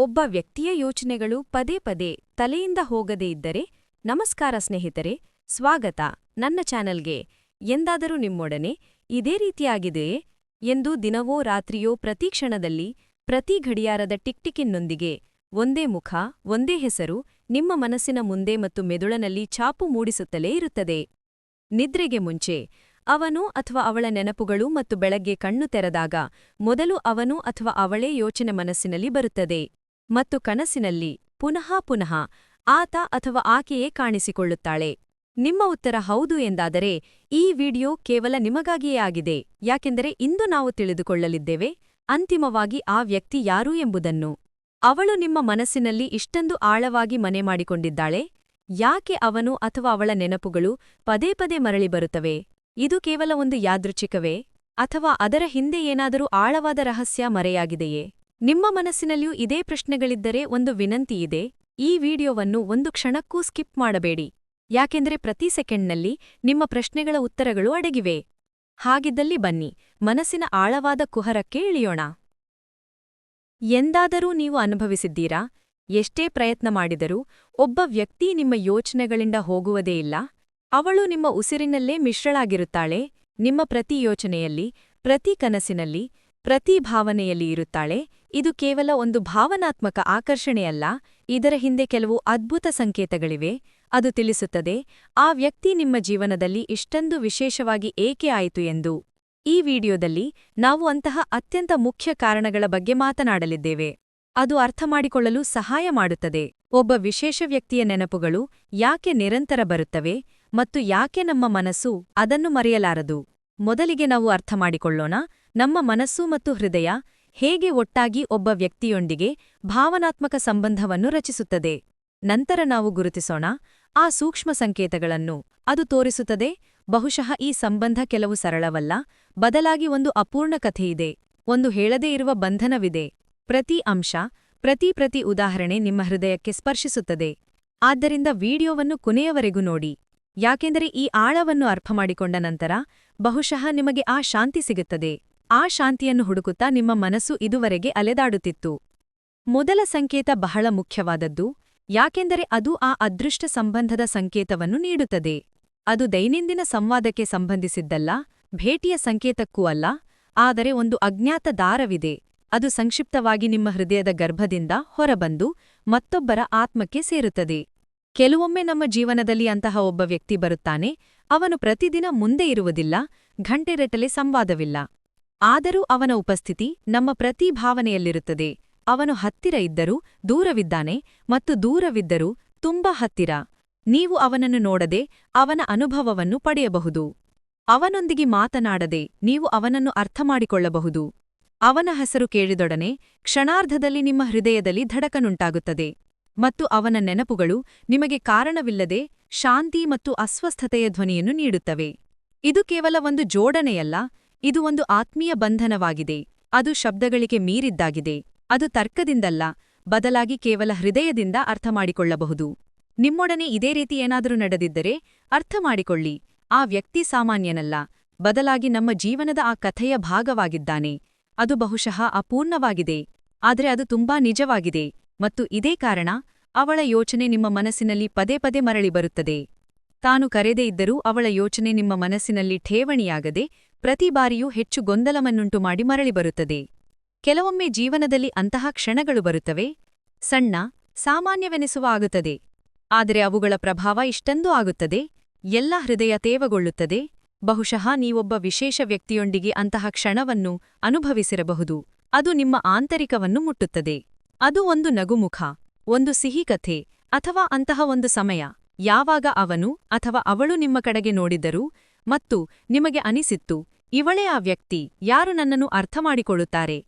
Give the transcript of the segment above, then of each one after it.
ಒಬ್ಬ ವ್ಯಕ್ತಿಯ ಯೋಚನೆಗಳು ಪದೇ ಪದೇ ತಲೆಯಿಂದ ಹೋಗದೇ ಇದ್ದರೆ, ನಮಸ್ಕಾರ ಸ್ನೇಹಿತರೆ, ಸ್ವಾಗತ. ನನ್ನ ಚಾನೆಲ್ಗೆ ಎಂದಾದರೂ ನಿಮ್ಮೊಡನೆ ಇದೇ ರೀತಿಯಾಗಿದೆಯೇ ಎಂದು ದಿನವೋ ರಾತ್ರಿಯೋ ಪ್ರತಿ ಕ್ಷಣದಲ್ಲಿ, ಪ್ರತಿ ಗಡಿಯಾರದ ಟಿಕ್ಟಿಕಿನ್ನೊಂದಿಗೆ ಒಂದೇ ಮುಖ, ಒಂದೇ ಹೆಸರು, ನಿಮ್ಮ ಮನಸ್ಸಿನ ಮುಂದೆ ಮತ್ತು ಮೆದುಳನಲ್ಲಿ ಛಾಪು ಮೂಡಿಸುತ್ತಲೇ ಇರುತ್ತದೆ. ನಿದ್ರೆಗೆ ಮುಂಚೆ ಅವನು ಅಥವಾ ಅವಳ ನೆನಪುಗಳು ಮತ್ತು ಬೆಳಗ್ಗೆ ಕಣ್ಣು ತೆರೆದಾಗ ಮೊದಲು ಅವನು ಅಥವಾ ಅವಳೇ ಯೋಚನೆ ಮನಸ್ಸಿನಲ್ಲಿ ಬರುತ್ತದೆ. ಮತ್ತು ಕನಸಿನಲ್ಲಿ ಪುನಃ ಪುನಃ ಆತ ಅಥವಾ ಆಕೆಯೇ ಕಾಣಿಸಿಕೊಳ್ಳುತ್ತಾಳೆ. ನಿಮ್ಮ ಉತ್ತರ ಹೌದು ಎಂದಾದರೆ ಈ ವಿಡಿಯೋ ಕೇವಲ ನಿಮಗಾಗಿಯೇ ಆಗಿದೆ. ಯಾಕೆಂದರೆ ಇಂದು ನಾವು ತಿಳಿದುಕೊಳ್ಳಲಿದ್ದೇವೆ ಅಂತಿಮವಾಗಿ ಆ ವ್ಯಕ್ತಿ ಯಾರು ಎಂಬುದನ್ನು. ಅವಳು ನಿಮ್ಮ ಮನಸ್ಸಿನಲ್ಲಿ ಇಷ್ಟೊಂದು ಆಳವಾಗಿ ಮನೆ ಮಾಡಿಕೊಂಡಿದ್ದಾಳೆ. ಯಾಕೆ ಅವನು ಅಥವಾ ಅವಳ ನೆನಪುಗಳು ಪದೇ ಪದೇ ಮರಳಿ ಬರುತ್ತವೆ? ಇದು ಕೇವಲ ಒಂದು ಯಾದೃಚ್ಛಿಕವೇ? ಅಥವಾ ಅದರ ಹಿಂದೆ ಏನಾದರೂ ಆಳವಾದ ರಹಸ್ಯ ಮರೆಯಾಗಿದೆಯೇ? ನಿಮ್ಮ ಮನಸ್ಸಿನಲ್ಲಿಯೂ ಇದೇ ಪ್ರಶ್ನೆಗಳಿದ್ದರೆ ಒಂದು ವಿನಂತಿಯಿದೆ ಈ ವಿಡಿಯೋವನ್ನು ಒಂದು ಕ್ಷಣಕ್ಕೂ ಸ್ಕಿಪ್ ಮಾಡಬೇಡಿ. ಯಾಕೆಂದರೆ ಪ್ರತಿ ಸೆಕೆಂಡ್ನಲ್ಲಿ ನಿಮ್ಮ ಪ್ರಶ್ನೆಗಳ ಉತ್ತರಗಳು ಅಡಗಿವೆ. ಹಾಗಿದ್ದಲ್ಲಿ ಬನ್ನಿ. ಮನಸ್ಸಿನ ಆಳವಾದ ಕುಹರಕ್ಕೆ ಇಳಿಯೋಣ. ಎಂದಾದರೂ ನೀವು ಅನುಭವಿಸಿದ್ದೀರಾ? ಎಷ್ಟೇ ಪ್ರಯತ್ನ ಮಾಡಿದರೂ ಒಬ್ಬ ವ್ಯಕ್ತಿ ನಿಮ್ಮ ಯೋಚನೆಗಳಿಂದ ಹೋಗುವುದೇ ಇಲ್ಲ. ಅವಳು ನಿಮ್ಮ ಉಸಿರಿನಲ್ಲೇ ಮಿಶ್ರಳಾಗಿರುತ್ತಾಳೆ. ನಿಮ್ಮ ಪ್ರತಿ ಯೋಚನೆಯಲ್ಲಿ, ಪ್ರತಿ ಕನಸಿನಲ್ಲಿ, ಪ್ರತಿ ಭಾವನೆಯಲ್ಲಿ ಇರುತ್ತಾಳೆ. ಇದು ಕೇವಲ ಒಂದು ಭಾವನಾತ್ಮಕ ಆಕರ್ಷಣೆಯಲ್ಲ ಇದರ ಹಿಂದೆ ಕೆಲವು ಅದ್ಭುತ ಸಂಕೇತಗಳಿವೆ, ಅದು ತಿಳಿಸುತ್ತದೆ, ಆ ವ್ಯಕ್ತಿ ನಿಮ್ಮ ಜೀವನದಲ್ಲಿ ಇಷ್ಟೊಂದು ವಿಶೇಷವಾಗಿ ಏಕೆ ಆಯಿತು ಎಂದು. ಈ ವಿಡಿಯೋದಲ್ಲಿ ನಾವು ಅಂತಹ ಅತ್ಯಂತ ಮುಖ್ಯ ಕಾರಣಗಳ ಬಗ್ಗೆ ಮಾತನಾಡಲಿದ್ದೇವೆ. ಅದು ಅರ್ಥಮಾಡಿಕೊಳ್ಳಲು ಸಹಾಯ ಮಾಡುತ್ತದೆ. ಒಬ್ಬ ವಿಶೇಷ ವ್ಯಕ್ತಿಯ ನೆನಪುಗಳು ಯಾಕೆ ನಿರಂತರ ಬರುತ್ತವೆ ಮತ್ತು ಯಾಕೆ ನಮ್ಮ ಮನಸ್ಸು ಅದನ್ನು ಮರೆಯಲಾರದು? ಮೊದಲಿಗೆ ನಾವು ಅರ್ಥಮಾಡಿಕೊಳ್ಳೋಣ ನಮ್ಮ ಮನಸ್ಸು ಮತ್ತು ಹೃದಯ ಹೇಗೆ ಒಟ್ಟಾಗಿ ಒಬ್ಬ ವ್ಯಕ್ತಿಯೊಂದಿಗೆ ಭಾವನಾತ್ಮಕ ಸಂಬಂಧವನ್ನು ರಚಿಸುತ್ತದೆ? ನಂತರ ನಾವು ಗುರುತಿಸೋಣ, ಆ ಸೂಕ್ಷ್ಮ ಸಂಕೇತಗಳನ್ನು. ಅದು ತೋರಿಸುತ್ತದೆ, ಬಹುಶಃ ಈ ಸಂಬಂಧ ಕೆಲವು ಸರಳವಲ್ಲ, ಬದಲಾಗಿ ಒಂದು ಅಪೂರ್ಣ ಕಥೆಯಿದೆ. ಒಂದು ಹೇಳದೇ ಇರುವ ಬಂಧನವಿದೆ. ಪ್ರತಿ ಅಂಶ, ಪ್ರತಿ ಪ್ರತಿ ಉದಾಹರಣೆ ನಿಮ್ಮ ಹೃದಯಕ್ಕೆ ಸ್ಪರ್ಶಿಸುತ್ತದೆ. ಆದ್ದರಿಂದ ವಿಡಿಯೋವನ್ನು ಕೊನೆಯವರೆಗೂ ನೋಡಿ. ಯಾಕೆಂದರೆ ಈ ಆಳವನ್ನು ಅರ್ಥಮಾಡಿಕೊಂಡ ನಂತರ, ಬಹುಶಃ ನಿಮಗೆ ಆ ಶಾಂತಿ ಸಿಗುತ್ತದೆ. ಆ ಶಾಂತಿಯನ್ನು ಹುಡುಕುತ್ತಾ ನಿಮ್ಮ ಮನಸ್ಸು ಇದುವರೆಗೆ ಅಲೆದಾಡುತ್ತಿತ್ತು. ಮೊದಲ ಸಂಕೇತ ಬಹಳ ಮುಖ್ಯವಾದದ್ದು, ಯಾಕೆಂದರೆ ಅದು ಆ ಅದೃಷ್ಟ ಸಂಬಂಧದ ಸಂಕೇತವನ್ನು ನೀಡುತ್ತದೆ. ಅದು ದೈನಂದಿನ ಸಂವಾದಕ್ಕೆ ಸಂಬಂಧಿಸಿದ್ದಲ್ಲ, ಭೇಟಿಯ ಸಂಕೇತಕ್ಕೂ ಅಲ್ಲ, ಆದರೆ ಒಂದು ಅಜ್ಞಾತ ದಾರವಿದೆ. ಅದು ಸಂಕ್ಷಿಪ್ತವಾಗಿ ನಿಮ್ಮ ಹೃದಯದ ಗರ್ಭದಿಂದ ಹೊರಬಂದು ಮತ್ತೊಬ್ಬರ ಆತ್ಮಕ್ಕೆ ಸೇರುತ್ತದೆ. ಕೆಲವೊಮ್ಮೆ ನಮ್ಮ ಜೀವನದಲ್ಲಿ ಅಂತಹ ಒಬ್ಬ ವ್ಯಕ್ತಿ ಬರುತ್ತಾನೆ, ಅವನು ಪ್ರತಿದಿನ ಮುಂದೆ ಇರುವುದಿಲ್ಲ, ಘಂಟೆರೆಟಲೆ ಸಂವಾದವಿಲ್ಲ. ಆದರೂ ಅವನ ಉಪಸ್ಥಿತಿ ನಮ್ಮ ಪ್ರತಿ ಭಾವನೆಯಲ್ಲಿರುತ್ತದೆ ಅವನು ಹತ್ತಿರ ಇದ್ದರೂ ದೂರವಿದ್ದಾನೆ ಮತ್ತು ದೂರವಿದ್ದರೂ ತುಂಬಾ ಹತ್ತಿರ. ನೀವು ಅವನನ್ನು ನೋಡದೆ ಅವನ ಅನುಭವವನ್ನು ಪಡೆಯಬಹುದು. ಅವನೊಂದಿಗೆ ಮಾತನಾಡದೆ ನೀವು ಅವನನ್ನು ಅರ್ಥಮಾಡಿಕೊಳ್ಳಬಹುದು. ಅವನ ಹೆಸರು ಕೇಳಿದೊಡನೆ ಕ್ಷಣಾರ್ಧದಲ್ಲಿ ನಿಮ್ಮ ಹೃದಯದಲ್ಲಿ ಧಡಕನುಂಟಾಗುತ್ತದೆ ಮತ್ತು ಅವನ ನೆನಪುಗಳು ನಿಮಗೆ ಕಾರಣವಿಲ್ಲದೆ ಶಾಂತಿ ಮತ್ತು ಅಸ್ವಸ್ಥತೆಯ ಧ್ವನಿಯನ್ನು ನೀಡುತ್ತವೆ. ಇದು ಕೇವಲ ಒಂದು ಜೋಡಣೆಯಲ್ಲ ಇದು ಒಂದು ಆತ್ಮೀಯ ಬಂಧನವಾಗಿದೆ. ಅದು ಶಬ್ದಗಳಿಗೆ ಮೀರಿದ್ದಾಗಿದೆ. ಅದು ತರ್ಕದಿಂದಲ್ಲ, ಬದಲಾಗಿ ಕೇವಲ ಹೃದಯದಿಂದ ಅರ್ಥಮಾಡಿಕೊಳ್ಳಬಹುದು. ನಿಮ್ಮೊಡನೆ ಇದೇ ರೀತಿ ಏನಾದರೂ ನಡೆದಿದ್ದರೆ ಅರ್ಥಮಾಡಿಕೊಳ್ಳಿ. ಆ ವ್ಯಕ್ತಿ ಸಾಮಾನ್ಯನಲ್ಲ, ಬದಲಾಗಿ ನಮ್ಮ ಜೀವನದ ಆ ಕಥೆಯ ಭಾಗವಾಗಿದ್ದಾನೆ. ಅದು ಬಹುಶಃ ಅಪೂರ್ಣವಾಗಿದೆ. ಆದರೆ ಅದು ತುಂಬಾ ನಿಜವಾಗಿದೆ. ಮತ್ತು ಇದೇ ಕಾರಣ, ಅವಳ ಯೋಚನೆ ನಿಮ್ಮ ಮನಸ್ಸಿನಲ್ಲಿ ಪದೇ ಪದೇ ಮರಳಿ ಬರುತ್ತದೆ. ತಾನು ಕರೆದೇ ಇದ್ದರೂ ಅವಳ ಯೋಚನೆ ನಿಮ್ಮ ಮನಸ್ಸಿನಲ್ಲಿ ಠೇವಣಿಯಾಗದೆ ಪ್ರತಿ ಬಾರಿಯೂ ಹೆಚ್ಚು ಗೊಂದಲವನ್ನುಂಟು ಮಾಡಿ ಮರಳಿ ಬರುತ್ತದೆ. ಕೆಲವೊಮ್ಮೆ ಜೀವನದಲ್ಲಿ ಅಂತಹ ಕ್ಷಣಗಳು ಬರುತ್ತವೆ. ಸಣ್ಣ, ಸಾಮಾನ್ಯವೆನಿಸುವ ಆಗುತ್ತದೆ. ಆದರೆ ಅವುಗಳ ಪ್ರಭಾವ ಇಷ್ಟಂದೂ ಆಗುತ್ತದೆ. ಎಲ್ಲ ಹೃದಯ ತೇವಗೊಳ್ಳುತ್ತದೆ. ಬಹುಶಃ ನೀವೊಬ್ಬ ವಿಶೇಷ ವ್ಯಕ್ತಿಯೊಂದಿಗೆ ಅಂತಹ ಕ್ಷಣವನ್ನು ಅನುಭವಿಸಿರಬಹುದು. ಅದು ನಿಮ್ಮ ಆಂತರಿಕವನ್ನು ಮುಟ್ಟುತ್ತದೆ. ಅದು ಒಂದು ನಗುಮುಖ, ಒಂದು ಸಿಹಿ ಕಥೆ ಅಥವಾ ಅಂತಹ ಒಂದು ಸಮಯ. ಯಾವಾಗ ಅವನು ಅಥವಾ ಅವಳು ನಿಮ್ಮ ಕಡೆಗೆ ನೋಡಿದರು ಮತ್ತು ನಿಮಗೆ ಅನಿಸಿತ್ತು, ಇವಳೇ ಆ ವ್ಯಕ್ತಿ, ಯಾರು ನನ್ನನ್ನು ಅರ್ಥಮಾಡಿಕೊಳ್ಳುತ್ತಾರೆ?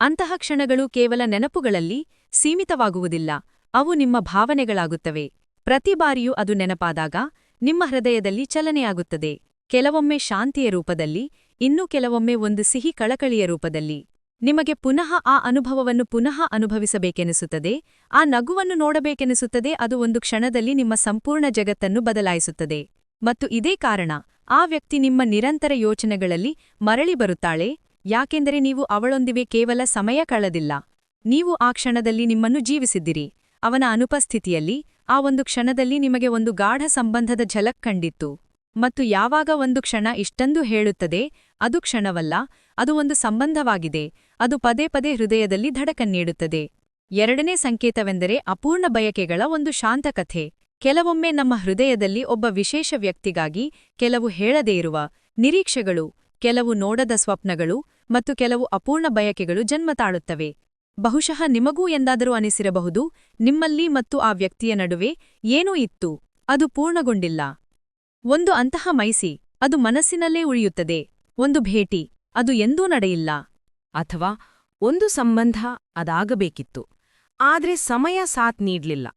ಅಂತಹ ಕ್ಷಣಗಳು ಕೇವಲ ನೆನಪುಗಳಲ್ಲಿ ಸೀಮಿತವಾಗುವುದಿಲ್ಲ, ಅವು ನಿಮ್ಮ ಭಾವನೆಗಳಾಗುತ್ತವೆ. ಪ್ರತಿ ಬಾರಿಯೂ ಅದು ನೆನಪಾದಾಗ ನಿಮ್ಮ ಹೃದಯದಲ್ಲಿ ಚಲನೆಯಾಗುತ್ತದೆ. ಕೆಲವೊಮ್ಮೆ ಶಾಂತಿಯ ರೂಪದಲ್ಲಿ, ಇನ್ನೂ ಕೆಲವೊಮ್ಮೆ ಒಂದು ಸಿಹಿ ಕಳಕಳಿಯ ರೂಪದಲ್ಲಿ. ನಿಮಗೆ ಪುನಃ ಆ ಅನುಭವವನ್ನು ಪುನಃ ಅನುಭವಿಸಬೇಕೆನಿಸುತ್ತದೆ, ಆ ನಗುವನ್ನು ನೋಡಬೇಕೆನಿಸುತ್ತದೆ, ಅದು ಒಂದು ಕ್ಷಣದಲ್ಲಿ ನಿಮ್ಮ ಸಂಪೂರ್ಣ ಜಗತ್ತನ್ನು ಬದಲಾಯಿಸುತ್ತದೆ. ಮತ್ತು ಇದೇ ಕಾರಣ, ಆ ವ್ಯಕ್ತಿ ನಿಮ್ಮ ನಿರಂತರ ಯೋಚನೆಗಳಲ್ಲಿ ಮರಳಿ ಬರುತ್ತಾಳೆ, ಯಾಕೆಂದರೆ ನೀವು ಅವಳೊಂದಿವೆ ಕೇವಲ ಸಮಯ ಕಳೆದಿಲ್ಲ. ನೀವು ಆ ಕ್ಷಣದಲ್ಲಿ ನಿಮ್ಮನ್ನು ಜೀವಿಸಿದ್ದಿರಿ. ಅವನ ಅನುಪಸ್ಥಿತಿಯಲ್ಲಿ, ಆ ಒಂದು ಕ್ಷಣದಲ್ಲಿ ನಿಮಗೆ ಒಂದು ಗಾಢ ಸಂಬಂಧದ ಝಲಕ್ ಕಂಡಿತ್ತು. ಮತ್ತು ಯಾವಾಗ ಒಂದು ಕ್ಷಣ ಇಷ್ಟೊಂದು ಹೇಳುತ್ತದೆ, ಅದು ಕ್ಷಣವಲ್ಲ, ಅದು ಒಂದು ಸಂಬಂಧವಾಗಿದೆ, ಅದು ಪದೇ ಪದೇ ಹೃದಯದಲ್ಲಿ ಧಡಕನ್ನೀಡುತ್ತದೆ ಎರಡನೇ ಸಂಕೇತವೆಂದರೆ ಅಪೂರ್ಣ ಬಯಕೆಗಳ ಒಂದು ಶಾಂತಕಥೆ ಕೆಲವೊಮ್ಮೆ ನಮ್ಮ ಹೃದಯದಲ್ಲಿ ಒಬ್ಬ ವಿಶೇಷ ವ್ಯಕ್ತಿಗಾಗಿ ಕೆಲವು ಹೇಳದೇ ಇರುವ ನಿರೀಕ್ಷೆಗಳು, ಕೆಲವು ನೋಡದ ಸ್ವಪ್ನಗಳು ಮತ್ತು ಕೆಲವು ಅಪೂರ್ಣ ಬಯಕೆಗಳು ಜನ್ಮ ತಾಳುತ್ತವೆ. ಬಹುಶಃ ನಿಮಗೂ ಎಂದಾದರೂ ಅನಿಸಿರಬಹುದು, ನಿಮ್ಮಲ್ಲಿ ಮತ್ತು ಆ ವ್ಯಕ್ತಿಯ ನಡುವೆ ಏನೂ ಇತ್ತು, ಅದು ಪೂರ್ಣಗೊಂಡಿಲ್ಲ. ಒಂದು ಅಂತಹ ಮೈಸಿ, ಅದು ಮನಸ್ಸಿನಲ್ಲೇ ಉಳಿಯುತ್ತದೆ. ಒಂದು ಭೇಟಿ, ಅದು ಎಂದೂ ನಡೆಯಿಲ್ಲ. ಅಥವಾ ಒಂದು ಸಂಬಂಧ ಅದಾಗಬೇಕಿತ್ತು. ಆದ್ರೆ ಸಮಯ ಸಾಥ್ ನೀಡ್ಲಿಲ್ಲ.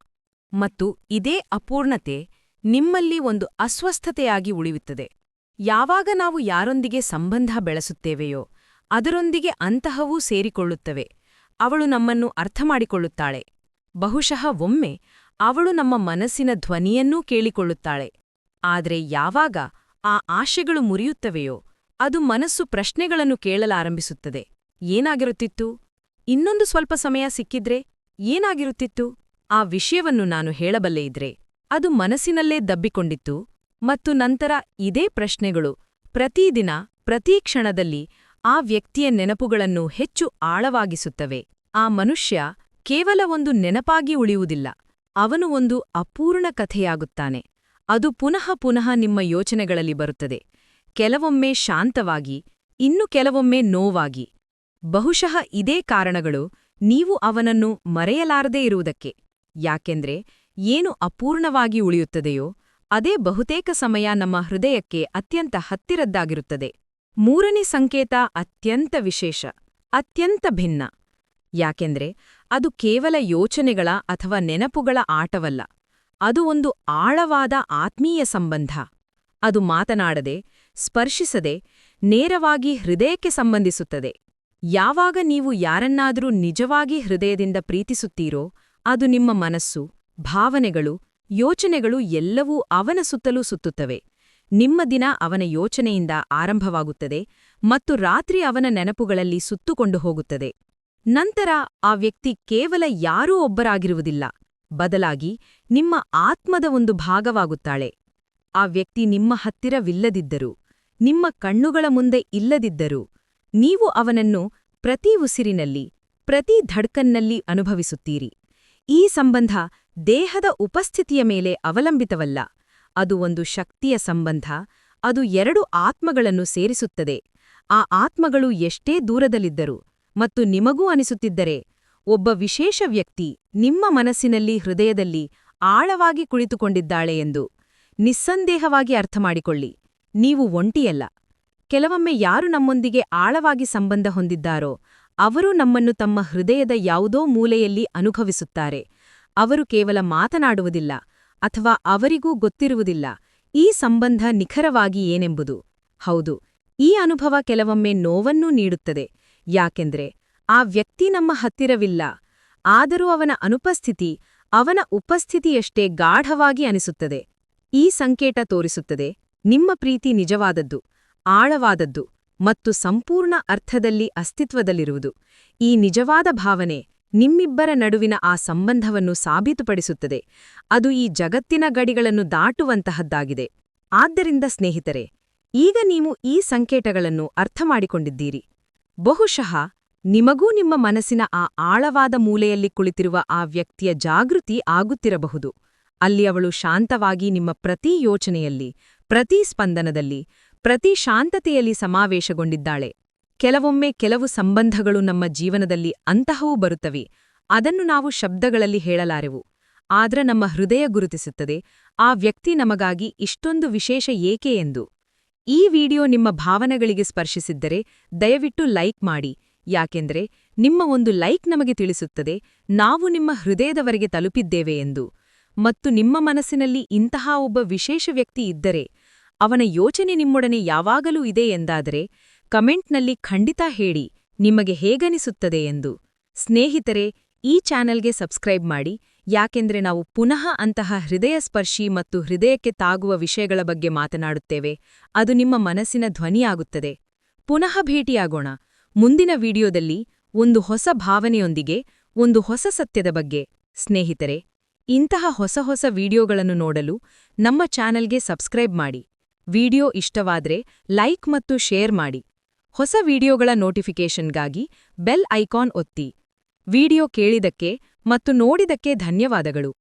ಮತ್ತು ಇದೇ ಅಪೂರ್ಣತೆ ನಿಮ್ಮಲ್ಲಿ ಒಂದು ಅಸ್ವಸ್ಥತೆಯಾಗಿ ಉಳಿಯುತ್ತದೆ. ಯಾವಾಗ ನಾವು ಯಾರೊಂದಿಗೆ ಸಂಬಂಧ ಬೆಳೆಸುತ್ತೇವೆಯೋ, ಅದರೊಂದಿಗೆ ಅಂತಹವೂ ಸೇರಿಕೊಳ್ಳುತ್ತವೆ. ಅವಳು ನಮ್ಮನ್ನು ಅರ್ಥಮಾಡಿಕೊಳ್ಳುತ್ತಾಳೆ. ಬಹುಶಃ ಒಮ್ಮೆ ಅವಳು ನಮ್ಮ ಮನಸ್ಸಿನ ಧ್ವನಿಯನ್ನೂ ಕೇಳಿಕೊಳ್ಳುತ್ತಾಳೆ. ಆದ್ರೆ ಯಾವಾಗ ಆ ಆಶೆಗಳು ಮುರಿಯುತ್ತವೆಯೋ ಅದು ಮನಸ್ಸು ಪ್ರಶ್ನೆಗಳನ್ನು ಕೇಳಲಾರಂಭಿಸುತ್ತದೆ. ಏನಾಗಿರುತ್ತಿತ್ತು? ಇನ್ನೊಂದು ಸ್ವಲ್ಪ ಸಮಯ ಸಿಕ್ಕಿದ್ರೆ ಏನಾಗಿರುತ್ತಿತ್ತು? ಆ ವಿಷಯವನ್ನು ನಾನು ಹೇಳಬಲ್ಲೆ ಇದ್ರೆ ಅದು ಮನಸ್ಸಿನಲ್ಲೇ ದಬ್ಬಿಕೊಂಡಿತ್ತು ಮತ್ತು ನಂತರ ಇದೇ ಪ್ರಶ್ನೆಗಳು ಪ್ರತಿದಿನ, ಪ್ರತೀ ಕ್ಷಣದಲ್ಲಿ ಆ ವ್ಯಕ್ತಿಯ ನೆನಪುಗಳನ್ನು ಹೆಚ್ಚು ಆಳವಾಗಿಸುತ್ತವೆ. ಆ ಮನುಷ್ಯ ಕೇವಲ ಒಂದು ನೆನಪಾಗಿ ಉಳಿಯುವುದಿಲ್ಲ, ಅವನು ಒಂದು ಅಪೂರ್ಣ ಕಥೆಯಾಗುತ್ತಾನೆ. ಅದು ಪುನಃ ಪುನಃ ನಿಮ್ಮ ಯೋಚನೆಗಳಲ್ಲಿ ಬರುತ್ತದೆ. ಕೆಲವೊಮ್ಮೆ ಶಾಂತವಾಗಿ, ಇನ್ನು ಕೆಲವೊಮ್ಮೆ ನೋವಾಗಿ. ಬಹುಶಃ ಇದೇ ಕಾರಣಗಳು ನೀವು ಅವನನ್ನು ಮರೆಯಲಾರದೇ ಇರುವುದಕ್ಕೆ. ಯಾಕೆಂದ್ರೆ, ಏನು ಅಪೂರ್ಣವಾಗಿ ಉಳಿಯುತ್ತದೆಯೋ, ಅದೇ ಬಹುತೇಕ ಸಮಯ ನಮ್ಮ ಹೃದಯಕ್ಕೆ ಅತ್ಯಂತ ಹತ್ತಿರದ್ದಾಗಿರುತ್ತದೆ. ಮೂರನೇ ಸಂಕೇತ ಅತ್ಯಂತ ವಿಶೇಷ, ಅತ್ಯಂತ ಭಿನ್ನ. ಯಾಕೆಂದ್ರೆ, ಅದು ಕೇವಲ ಯೋಚನೆಗಳ ಅಥವಾ ನೆನಪುಗಳ ಆಟವಲ್ಲ. ಅದು ಒಂದು ಆಳವಾದ ಆತ್ಮೀಯ ಸಂಬಂಧ. ಅದು ಮಾತನಾಡದೆ, ಸ್ಪರ್ಶಿಸದೆ, ನೇರವಾಗಿ ಹೃದಯಕ್ಕೆ ಸಂಬಂಧಿಸುತ್ತದೆ. ಯಾವಾಗ ನೀವು ಯಾರನ್ನಾದರೂ ನಿಜವಾಗಿ ಹೃದಯದಿಂದ ಪ್ರೀತಿಸುತ್ತೀರೋ, ಅದು ನಿಮ್ಮ ಮನಸ್ಸು, ಭಾವನೆಗಳು, ಯೋಚನೆಗಳು ಎಲ್ಲವೂ ಅವನ ಸುತ್ತಲೂ ಸುತ್ತುತ್ತವೆ. ನಿಮ್ಮ ದಿನ ಅವನ ಯೋಚನೆಯಿಂದ ಆರಂಭವಾಗುತ್ತದೆ ಮತ್ತು ರಾತ್ರಿ ಅವನ ನೆನಪುಗಳಲ್ಲಿ ಸುತ್ತುಕೊಂಡು ಹೋಗುತ್ತದೆ. ನಂತರ ಆ ವ್ಯಕ್ತಿ ಕೇವಲ ಯಾರೂ ಒಬ್ಬರಾಗಿರುವುದಿಲ್ಲ. ಬದಲಾಗಿ ನಿಮ್ಮ ಆತ್ಮದ ಒಂದು ಭಾಗವಾಗುತ್ತಾಳೆ. ಆ ವ್ಯಕ್ತಿ ನಿಮ್ಮ ಹತ್ತಿರವಿಲ್ಲದಿದ್ದರು, ನಿಮ್ಮ ಕಣ್ಣುಗಳ ಮುಂದೆ ಇಲ್ಲದಿದ್ದರು, ನೀವು ಅವನನ್ನು ಪ್ರತಿ ಉಸಿರಿನಲ್ಲಿ, ಪ್ರತಿ ಧಡ್ಕನ್ನಲ್ಲಿ ಅನುಭವಿಸುತ್ತೀರಿ. ಈ ಸಂಬಂಧ ದೇಹದ ಉಪಸ್ಥಿತಿಯ ಮೇಲೆ ಅವಲಂಬಿತವಲ್ಲ. ಅದು ಒಂದು ಶಕ್ತಿಯ ಸಂಬಂಧ, ಅದು ಎರಡು ಆತ್ಮಗಳನ್ನು ಸೇರಿಸುತ್ತದೆ. ಆ ಆತ್ಮಗಳು ಎಷ್ಟೇ ದೂರದಲ್ಲಿದ್ದರು ಮತ್ತು ನಿಮಗೂ ಅನಿಸುತ್ತಿದ್ದರೆ ಒಬ್ಬ ವಿಶೇಷ ವ್ಯಕ್ತಿ ನಿಮ್ಮ ಮನಸ್ಸಿನಲ್ಲಿ ಹೃದಯದಲ್ಲಿ ಆಳವಾಗಿ ಕುಳಿತುಕೊಂಡಿದ್ದಾಳೆ ಎಂದು ನಿಸ್ಸಂದೇಹವಾಗಿ ಅರ್ಥಮಾಡಿಕೊಳ್ಳಿ. ನೀವು ಒಂಟಿಯಲ್ಲ. ಕೆಲವೊಮ್ಮೆ ಯಾರು ನಮ್ಮೊಂದಿಗೆ ಆಳವಾಗಿ ಸಂಬಂಧ ಹೊಂದಿದ್ದಾರೋ, ಅವರು ನಮ್ಮನ್ನು ತಮ್ಮ ಹೃದಯದ ಯಾವುದೋ ಮೂಲೆಯಲ್ಲಿ ಅನುಭವಿಸುತ್ತಾರೆ. ಅವರು ಕೇವಲ ಮಾತನಾಡುವುದಿಲ್ಲ ಅಥವಾ ಅವರಿಗೂ ಗೊತ್ತಿರುವುದಿಲ್ಲ. ಈ ಸಂಬಂಧ ನಿಖರವಾಗಿ ಏನೆಂಬುದು? ಹೌದು, ಈ ಅನುಭವ ಕೆಲವೊಮ್ಮೆ ನೋವನ್ನೂ ನೀಡುತ್ತದೆ. ಯಾಕೆಂದ್ರೆ ಆ ವ್ಯಕ್ತಿ ನಮ್ಮ ಹತ್ತಿರವಿಲ್ಲ. ಆದರೂ ಅವನ ಅನುಪಸ್ಥಿತಿ, ಅವನ ಉಪಸ್ಥಿತಿಯಷ್ಟೇ ಗಾಢವಾಗಿ ಅನಿಸುತ್ತದೆ. ಈ ಸಂಕೇತ ತೋರಿಸುತ್ತದೆ, ನಿಮ್ಮ ಪ್ರೀತಿ ನಿಜವಾದದ್ದು, ಆಳವಾದದ್ದು ಮತ್ತು ಸಂಪೂರ್ಣ ಅರ್ಥದಲ್ಲಿ ಅಸ್ತಿತ್ವದಲ್ಲಿರುವುದು. ಈ ನಿಜವಾದ ಭಾವನೆ ನಿಮ್ಮಿಬ್ಬರ ನಡುವಿನ ಆ ಸಂಬಂಧವನ್ನು ಸಾಬೀತುಪಡಿಸುತ್ತದೆ. ಅದು ಈ ಜಗತ್ತಿನ ಗಡಿಗಳನ್ನು ದಾಟುವಂತಹದ್ದಾಗಿದೆ. ಆದ್ದರಿಂದ ಸ್ನೇಹಿತರೆ, ಈಗ ನೀವು ಈ ಸಂಕೇತಗಳನ್ನು ಅರ್ಥಮಾಡಿಕೊಂಡಿದ್ದೀರಿ. ಬಹುಶಃ ನಿಮಗೂ ನಿಮ್ಮ ಮನಸ್ಸಿನ ಆ ಆಳವಾದ ಮೂಲೆಯಲ್ಲಿ ಕುಳಿತಿರುವ ಆ ವ್ಯಕ್ತಿಯ ಜಾಗೃತಿ ಆಗುತ್ತಿರಬಹುದು. ಅಲ್ಲಿ ಅವಳು ಶಾಂತವಾಗಿ ನಿಮ್ಮ ಪ್ರತಿ ಯೋಚನೆಯಲ್ಲಿ, ಪ್ರತಿ ಸ್ಪಂದನದಲ್ಲಿ, ಪ್ರತಿ ಶಾಂತತೆಯಲ್ಲಿ ಸಮಾವೇಶಗೊಂಡಿದ್ದಾಳೆ. ಕೆಲವೊಮ್ಮೆ ಕೆಲವು ಸಂಬಂಧಗಳು ನಮ್ಮ ಜೀವನದಲ್ಲಿ ಅಂತಹವೂ ಬರುತ್ತವೆ. ಅದನ್ನು ನಾವು ಶಬ್ದಗಳಲ್ಲಿ ಹೇಳಲಾರೆವು. ಆದ್ರ ನಮ್ಮ ಹೃದಯ ಗುರುತಿಸುತ್ತದೆ, ಆ ವ್ಯಕ್ತಿ ನಮಗಾಗಿ ಇಷ್ಟೊಂದು ವಿಶೇಷ ಏಕೆ ಎಂದು. ಈ ವಿಡಿಯೋ ನಿಮ್ಮ ಭಾವನೆಗಳಿಗೆ ಸ್ಪರ್ಶಿಸಿದ್ದರೆ ದಯವಿಟ್ಟು ಲೈಕ್ ಮಾಡಿ ಯಾಕೆಂದ್ರೆ ನಿಮ್ಮ ಒಂದು ಲೈಕ್ ನಮಗೆ ತಿಳಿಸುತ್ತದೆ, ನಾವು ನಿಮ್ಮ ಹೃದಯದವರೆಗೆ ತಲುಪಿದ್ದೇವೆ ಎಂದು. ಮತ್ತು ನಿಮ್ಮ ಮನಸ್ಸಿನಲ್ಲಿ ಇಂತಹ ಒಬ್ಬ ವಿಶೇಷ ವ್ಯಕ್ತಿ ಇದ್ದರೆ, ಅವನ ಯೋಚನೆ ನಿಮ್ಮೊಡನೆ ಯಾವಾಗಲೂ ಇದೆ ಎಂದಾದರೆ, ಕಮೆಂಟ್ನಲ್ಲಿ ಖಂಡಿತ ಹೇಳಿ, ನಿಮಗೆ ಹೇಗನಿಸುತ್ತದೆ ಎಂದು. ಸ್ನೇಹಿತರೆ, ಈ ಚಾನೆಲ್ಗೆ ಸಬ್ಸ್ಕ್ರೈಬ್ ಮಾಡಿ, ಯಾಕೆಂದ್ರೆ ನಾವು ಪುನಃ ಅಂತಹ ಹೃದಯಸ್ಪರ್ಶಿ ಮತ್ತು ಹೃದಯಕ್ಕೆ ತಾಗುವ ವಿಷಯಗಳ ಬಗ್ಗೆ ಮಾತನಾಡುತ್ತೇವೆ, ಅದು ನಿಮ್ಮ ಮನಸ್ಸಿನ ಧ್ವನಿಯಾಗುತ್ತದೆ. ಪುನಃ ಭೇಟಿಯಾಗೋಣ. ಮುಂದಿನ ವಿಡಿಯೋದಲ್ಲಿ ಒಂದು ಹೊಸ ಭಾವನೆಯೊಂದಿಗೆ, ಒಂದು ಹೊಸ ಸತ್ಯದ ಬಗ್ಗೆ. ಸ್ನೇಹಿತರೆ, ಇಂತಹ ಹೊಸ ಹೊಸ ವಿಡಿಯೋಗಳನ್ನು ನೋಡಲು ನಮ್ಮ ಚಾನೆಲ್ಗೆ ಸಬ್ಸ್ಕ್ರೈಬ್ ಮಾಡಿ. ವಿಡಿಯೋ ಇಷ್ಟವಾದ್ರೆ ಲೈಕ್ ಮತ್ತು ಶೇರ್ ಮಾಡಿ. ಹೊಸ ವಿಡಿಯೋಗಳ ನೋಟಿಫಿಕೇಷನ್ಗಾಗಿ ಬೆಲ್ ಐಕಾನ್ ಒತ್ತಿ. ವಿಡಿಯೋ ಕೇಳಿದಕ್ಕೆ ಮತ್ತು ನೋಡಿದಕ್ಕೆ ಧನ್ಯವಾದಗಳು.